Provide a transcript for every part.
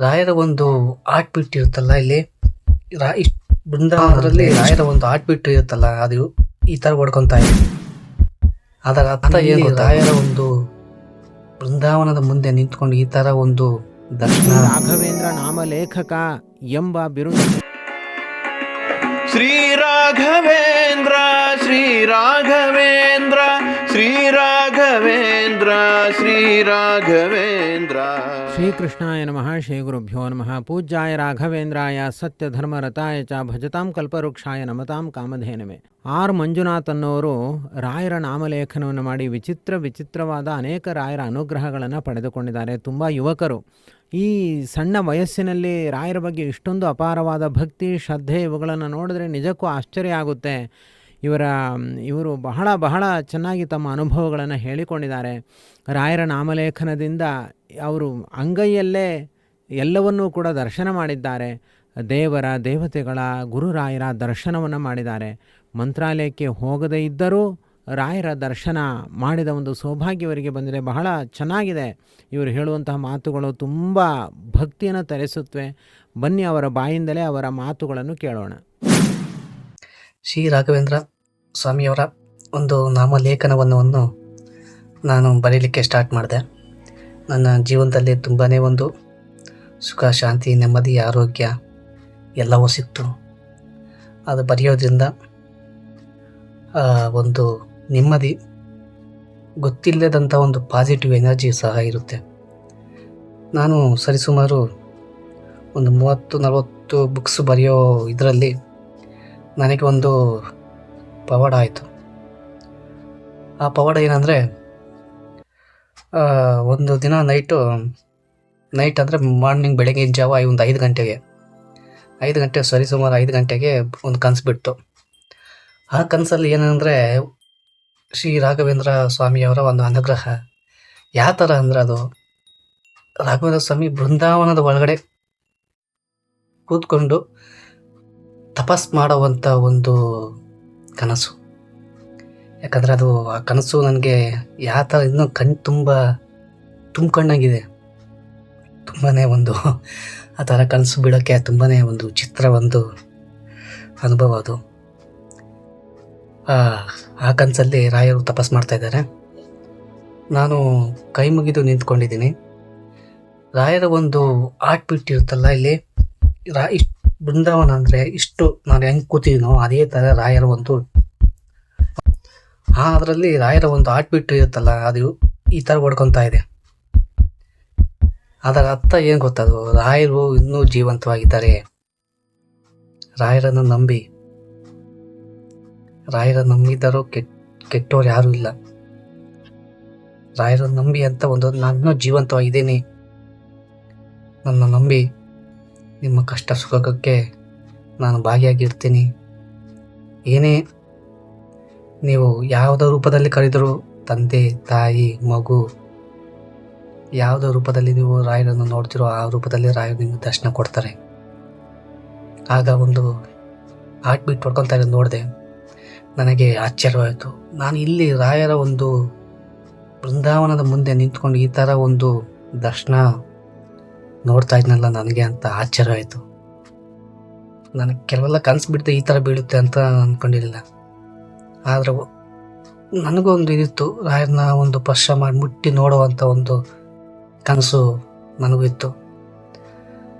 ರಾಯರ ಒಂದು ಆರ್ಟ್ ಬಿಟ್ ಇರುತ್ತಲ್ಲ ಇಲ್ಲಿ? ರಾ ಇಷ್ಟ್ ಬೃಂದಾವನದಲ್ಲಿ ರಾಯರ ಒಂದು ಆರ್ಟ್ ಬಿಟ್ ಇರುತ್ತಲ್ಲ ಅದು ಈ ತರ ಹೊಡ್ಕೊಂತ ಇದೆ. ಅದರ ಅರ್ಥ ಏನು? ರಾಯರ ಒಂದು ಬೃಂದಾವನದ ಮುಂದೆ ನಿಂತ್ಕೊಂಡು ಈ ತರ ಒಂದು ದರ್ಶನ? ರಾಘವೇಂದ್ರ ನಾಮಲೇಖಕ ಎಂಬ ಬಿರುದು. ಶ್ರೀ ರಾಘವೇಂದ್ರ ಶ್ರೀ ರಾಘವೇಂದ್ರ ಶ್ರೀ ರಾಘವೇಂದ್ರ ಶ್ರೀ ರಾಘವೇಂದ್ರ. ಶ್ರೀಕೃಷ್ಣಾಯ ನಮಃ ಶ್ರೀ ಗುರುಭ್ಯೋ ನಮಃ, ಪೂಜ್ಯಾಯ ರಾಘವೇಂದ್ರಾಯ, ಸತ್ಯಧರ್ಮರತಾಯ ಚ ಭಜತಾಂ ಕಲ್ಪವೃಕ್ಷಾಯ ನಮತಾಂ ಕಾಮಧೇನಮೆ ಆರ್ ಮಂಜುನಾಥ್ ಅನ್ನೋರು ರಾಯರ ನಾಮಲೇಖನವನ್ನು ಮಾಡಿ ವಿಚಿತ್ರ ವಿಚಿತ್ರವಾದ ಅನೇಕ ರಾಯರ ಅನುಗ್ರಹಗಳನ್ನು ಪಡೆದುಕೊಂಡಿದ್ದಾರೆ. ತುಂಬ ಯುವಕರು. ಈ ಸಣ್ಣ ವಯಸ್ಸಿನಲ್ಲಿ ರಾಯರ ಬಗ್ಗೆ ಇಷ್ಟೊಂದು ಅಪಾರವಾದ ಭಕ್ತಿ, ಶ್ರದ್ಧೆ ಇವುಗಳನ್ನು ನೋಡಿದ್ರೆ ನಿಜಕ್ಕೂ ಆಶ್ಚರ್ಯ ಆಗುತ್ತೆ. ಇವರ ಇವರು ಬಹಳ ಬಹಳ ಚೆನ್ನಾಗಿ ತಮ್ಮ ಅನುಭವಗಳನ್ನು ಹೇಳಿಕೊಂಡಿದ್ದಾರೆ. ರಾಯರ ನಾಮಲೇಖನದಿಂದ ಅವರು ಅಂಗೈಯಲ್ಲೇ ಎಲ್ಲವನ್ನೂ ಕೂಡ ದರ್ಶನ ಮಾಡಿದ್ದಾರೆ. ದೇವರ, ದೇವತೆಗಳ ಗುರುರಾಯರ ದರ್ಶನವನ್ನು ಮಾಡಿದ್ದಾರೆ. ಮಂತ್ರಾಲಯಕ್ಕೆ ಹೋಗದೇ ಇದ್ದರೂ ರಾಯರ ದರ್ಶನ ಮಾಡಿದ ಒಂದು ಸೌಭಾಗ್ಯವರಿಗೆ ಬಂದಿದೆ. ಬಹಳ ಚೆನ್ನಾಗಿದೆ. ಇವರು ಹೇಳುವಂತಹ ಮಾತುಗಳು ತುಂಬ ಭಕ್ತಿಯನ್ನು ತರಿಸುತ್ತವೆ ಬನ್ನಿ ಅವರ ಬಾಯಿಂದಲೇ ಅವರ ಮಾತುಗಳನ್ನು ಕೇಳೋಣ. ಶ್ರೀ ರಾಘವೇಂದ್ರ ಸ್ವಾಮಿಯವರ ಒಂದು ನಾಮಲೇಖನವನ್ನು ನಾನು ಬರೀಲಿಕ್ಕೆ ಸ್ಟಾರ್ಟ್ ಮಾಡಿದೆ. ನನ್ನ ಜೀವನದಲ್ಲಿ ತುಂಬಾ ಒಂದು ಸುಖ, ಶಾಂತಿ, ನೆಮ್ಮದಿ, ಆರೋಗ್ಯ ಎಲ್ಲವೂ ಸಿಕ್ತು. ಅದು ಬರೆಯೋದ್ರಿಂದ ಒಂದು ನೆಮ್ಮದಿ ಗೊತ್ತಿಲ್ಲದಂಥ ಒಂದು ಪಾಸಿಟಿವ್ ಎನರ್ಜಿ ಸಹ ಇರುತ್ತೆ. ನಾನು ಸರಿಸುಮಾರು ಒಂದು ಮೂವತ್ತು, ನಲವತ್ತು ಬುಕ್ಸ್ ಬರೆಯೋ ಇದರಲ್ಲಿ ನನಗೆ ಒಂದು ಪವಾಡ ಆಯಿತು. ಆ ಪವಾಡ ಏನಂದರೆ ಒಂದು ದಿನ ನೈಟು ನೈಟ್ ಅಂದರೆ ಮಾರ್ನಿಂಗ್ ಬೆಳಗ್ಗೆ ಜಾವ ಒಂದು ಐದು ಗಂಟೆಗೆ. ಐದು ಗಂಟೆ ಸರಿಸುಮಾರು ಐದು ಗಂಟೆಗೆ ಒಂದು ಕನಸು ಬಿಟ್ಟು ಆ ಕನಸಲ್ಲಿ ಏನಂದರೆ, ಶ್ರೀ ರಾಘವೇಂದ್ರ ಸ್ವಾಮಿಯವರ ಒಂದು ಅನುಗ್ರಹ. ಯಾವ ಥರ ಅಂದ್ರೆ ಅದು, ರಾಘವೇಂದ್ರ ಸ್ವಾಮಿ ಬೃಂದಾವನದ ಒಳಗಡೆ ಕೂತ್ಕೊಂಡು ತಪಸ್ ಮಾಡುವಂಥ ಒಂದು ಕನಸು. ಯಾಕಂದರೆ ಅದು ಆ ಕನಸು ನನಗೆ ಯಾವ ಥರ ಇನ್ನೂ ಕಣ್ ತುಂಬ ತುಂಬ್ಕೊಂಡಂಗಿದೆ. ತುಂಬಾ ಒಂದು ಆ ಥರ ಕನಸು ಬಿಡೋಕ್ಕೆ ತುಂಬಾ ಒಂದು ಚಿತ್ರ, ಒಂದು ಅನುಭವ ಅದು. ಆ ಕನಸಲ್ಲಿ ರಾಯರು ತಪಸ್ ಮಾಡ್ತಾ ಇದ್ದಾರೆ. ನಾನು ಕೈ ಮುಗಿದು ನಿಂತ್ಕೊಂಡಿದ್ದೀನಿ. ರಾಯರ ಒಂದು ಆರ್ಟ್ ಬಿಟ್ಟಿರುತ್ತಲ್ಲ ಇಲ್ಲಿ, ರಾ ಇಷ್ಟು ಬೃಂದಾವನ ಅಂದರೆ ಇಷ್ಟು ನಾನು ಹೆಂಗೆ ಕೂತಿದ್ದೀನೋ ಅದೇ ಥರ ರಾಯರ ಒಂದು ಆ ಅದರಲ್ಲಿ ರಾಯರ ಒಂದು ಆಟ್ ಬಿಟ್ಟು ಇರುತ್ತಲ್ಲ, ಅದು ಈ ಥರ ಹೊಡ್ಕೊತಾ ಇದೆ. ಅದರ ಅರ್ಥ ಏನು ಗೊತ್ತದು? ರಾಯರು ಇನ್ನೂ ಜೀವಂತವಾಗಿದ್ದಾರೆ. ರಾಯರನ್ನು ನಂಬಿ. ರಾಯರ ನಂಬಿದ್ದಾರೋ ಕೆಟ್ ಯಾರು ಯಾರೂ ಇಲ್ಲ. ರಾಯರ ನಂಬಿ ಅಂತ ಒಂದು, ನಾನು ಜೀವಂತವಾಗಿದ್ದೀನಿ. ನನ್ನ ನಂಬಿ. ನಿಮ್ಮ ಕಷ್ಟ ಸುಖಕ್ಕೆ ನಾನು ಭಾಗಿಯಾಗಿರ್ತೀನಿ. ಏನೇ ನೀವು ಯಾವುದೋ ರೂಪದಲ್ಲಿ ಕರೆದರೂ ತಂದೆ, ತಾಯಿ, ಮಗು, ಯಾವುದೋ ರೂಪದಲ್ಲಿ ನೀವು ರಾಯರನ್ನು ನೋಡ್ತಿರೋ ಆ ರೂಪದಲ್ಲಿ ರಾಯರು ನಿಮಗೆ ದರ್ಶನ ಕೊಡ್ತಾರೆ. ಆಗ ಒಂದು ಹಾರ್ಟ್ ಬೀಟ್ ಹೊಡ್ಕೊತಾ ನೋಡಿದೆ. ನನಗೆ ಆಶ್ಚರ್ಯವಾಯಿತು. ನಾನು ಇಲ್ಲಿ ರಾಯರ ಒಂದು ಬೃಂದಾವನದ ಮುಂದೆ ನಿಂತ್ಕೊಂಡು ಈ ಥರ ಒಂದು ದರ್ಶನ ನೋಡ್ತಾ ಇದ್ನಲ್ಲ ನನಗೆ ಅಂತ ಆಶ್ಚರ್ಯ ಆಯಿತು. ನನಗೆ ಕೆಲವೆಲ್ಲ ಕನಸು ಬಿಡ್ತು ಈ ಥರ ಬೀಳುತ್ತೆ ಅಂತ ಅಂದ್ಕೊಂಡಿರಲಿಲ್ಲ ಆದರೆ ನನಗೊಂದು ಇದಿತ್ತು ರಾಯರನ್ನ ಒಂದು ಪರ್ಶ ಮಾಡಿ ಮುಟ್ಟಿ ನೋಡುವಂಥ ಒಂದು ಕನಸು ನನಗೂ ಇತ್ತು.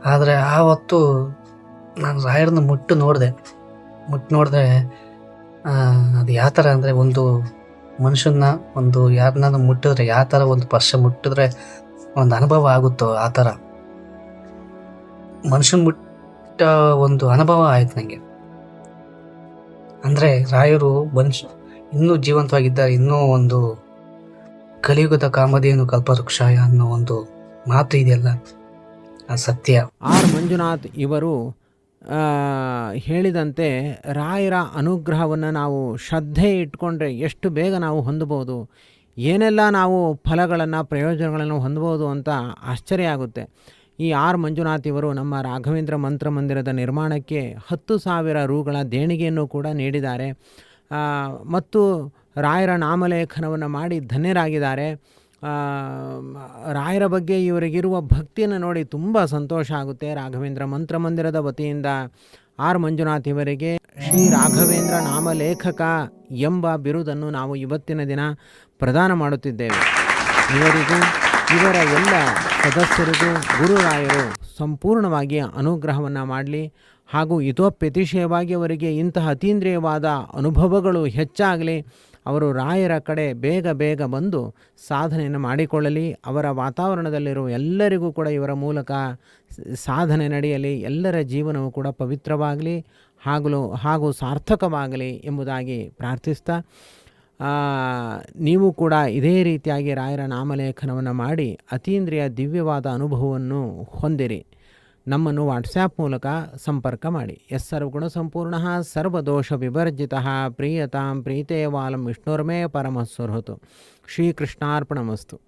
ಆದರೆ ಆವತ್ತು ನಾನು ರಾಯರನ್ನ ಮುಟ್ಟು ನೋಡಿದೆ. ಮುಟ್ಟು ನೋಡಿದ್ರೆ ಅದು ಯಾವ ಥರ ಅಂದರೆ ಒಂದು ಮನುಷ್ಯನ ಒಂದು ಯಾರನ್ನ ಮುಟ್ಟಿದ್ರೆ ಯಾವ ಥರ ಒಂದು ಪರ್ಶ ಮುಟ್ಟಿದ್ರೆ ಒಂದು ಅನುಭವ ಆಗುತ್ತೋ ಆ ಥರ ಮನುಷ್ಯನ ಮುಟ್ಟ ಒಂದು ಅನುಭವ ಆಯ್ತು ನನಗೆ ಅಂದರೆ ರಾಯರು ಮನುಷ್ಯ ಇನ್ನೂ ಜೀವಂತವಾಗಿದ್ದಾರೆ, ಇನ್ನೂ ಒಂದು ಕಲಿಯುಗದ ಕಾಮಧೇನು ಕಲ್ಪವೃಕ್ಷಾಯ ಅನ್ನೋ ಒಂದು ಮಾತು ಇದೆಯಲ್ಲ, ಆ ಸತ್ಯ. ಆರ್ ಮಂಜುನಾಥ್ ಇವರು ಹೇಳಿದಂತೆ ರಾಯರ ಅನುಗ್ರಹವನ್ನು ನಾವು ಶ್ರದ್ಧೆ ಇಟ್ಕೊಂಡ್ರೆ ಎಷ್ಟು ಬೇಗ ನಾವು ಹೊಂದಬಹುದು, ಏನೆಲ್ಲ ನಾವು ಫಲಗಳನ್ನು ಪ್ರಯೋಜನಗಳನ್ನು ಹೊಂದಬಹುದು ಅಂತ ಆಶ್ಚರ್ಯ ಆಗುತ್ತೆ. ಈ ಆರ್ ಮಂಜುನಾಥ್ ಇವರು ನಮ್ಮ ರಾಘವೇಂದ್ರ ಮಂತ್ರ ಮಂದಿರದ ನಿರ್ಮಾಣಕ್ಕೆ ಹತ್ತು ಸಾವಿರ ರೂಗಳ ದೇಣಿಗೆಯನ್ನು ಕೂಡ ನೀಡಿದ್ದಾರೆ. ಮತ್ತು ರಾಯರ ನಾಮಲೇಖನವನ್ನು ಮಾಡಿ ಧನ್ಯರಾಗಿದ್ದಾರೆ. ರಾಯರ ಬಗ್ಗೆ ಇವರಿಗಿರುವ ಭಕ್ತಿಯನ್ನು ನೋಡಿ ತುಂಬ ಸಂತೋಷ ಆಗುತ್ತೆ. ರಾಘವೇಂದ್ರ ಮಂತ್ರಮಂದಿರದ ವತಿಯಿಂದ ಆರ್ ಮಂಜುನಾಥ್ ಇವರಿಗೆ ಶ್ರೀ ರಾಘವೇಂದ್ರ ನಾಮಲೇಖಕ ಎಂಬ ಬಿರುದನ್ನು ನಾವು ಇವತ್ತಿನ ದಿನ ಪ್ರದಾನ ಮಾಡುತ್ತಿದ್ದೇವೆ. ಇವರಿಗೂ ಇವರ ಎಲ್ಲ ಸದಸ್ಯರಿಗೂ ಗುರುರಾಯರು ಸಂಪೂರ್ಣವಾಗಿ ಅನುಗ್ರಹವನ್ನು ಮಾಡಲಿ. ಹಾಗೂ ಇತೋಪ್ಯತಿಶಯವಾಗಿ ಅವರಿಗೆ ಇಂತಹ ಅತೀಂದ್ರಿಯವಾದ ಅನುಭವಗಳು ಹೆಚ್ಚಾಗಲಿ. ಅವರು ರಾಯರ ಕಡೆ ಬೇಗ ಬೇಗ ಬಂದು ಸಾಧನೆಯನ್ನು ಮಾಡಿಕೊಳ್ಳಲಿ. ಅವರ ವಾತಾವರಣದಲ್ಲಿರುವ ಎಲ್ಲರಿಗೂ ಕೂಡ ಇವರ ಮೂಲಕ ಸಾಧನೆ ನಡೆಯಲಿ. ಎಲ್ಲರ ಜೀವನವು ಕೂಡ ಪವಿತ್ರವಾಗಲಿ. ಹಾಗೂ ಹಾಗೂ ಸಾರ್ಥಕವಾಗಲಿ ಎಂಬುದಾಗಿ ಪ್ರಾರ್ಥಿಸ್ತಾ ನೀವು ಕೂಡ ಇದೇ ರೀತಿಯಾಗಿ ರಾಯರ ನಾಮಲೇಖನವನ್ನು ಮಾಡಿ ಅತೀಂದ್ರಿಯ ದಿವ್ಯವಾದ ಅನುಭವವನ್ನು ಹೊಂದಿರಿ. ನಮ್ಮನ್ನು ವಾಟ್ಸ್ಯಾಪ್ ಮೂಲಕ ಸಂಪರ್ಕ ಮಾಡಿ. ಎಸ್ ಸರ್ವಗುಣ ಸಂಪೂರ್ಣ ಸರ್ವದೋಷ ವಿವರ್ಜಿತ ಪ್ರಿಯತಾಂ ಪ್ರೀತೇವಾಲಂ ವಿಷ್ಣುರ್ಮೇ ಪರಮಸ್ವರ್ಹತು. ಶ್ರೀಕೃಷ್ಣಾರ್ಪಣಮಸ್ತು.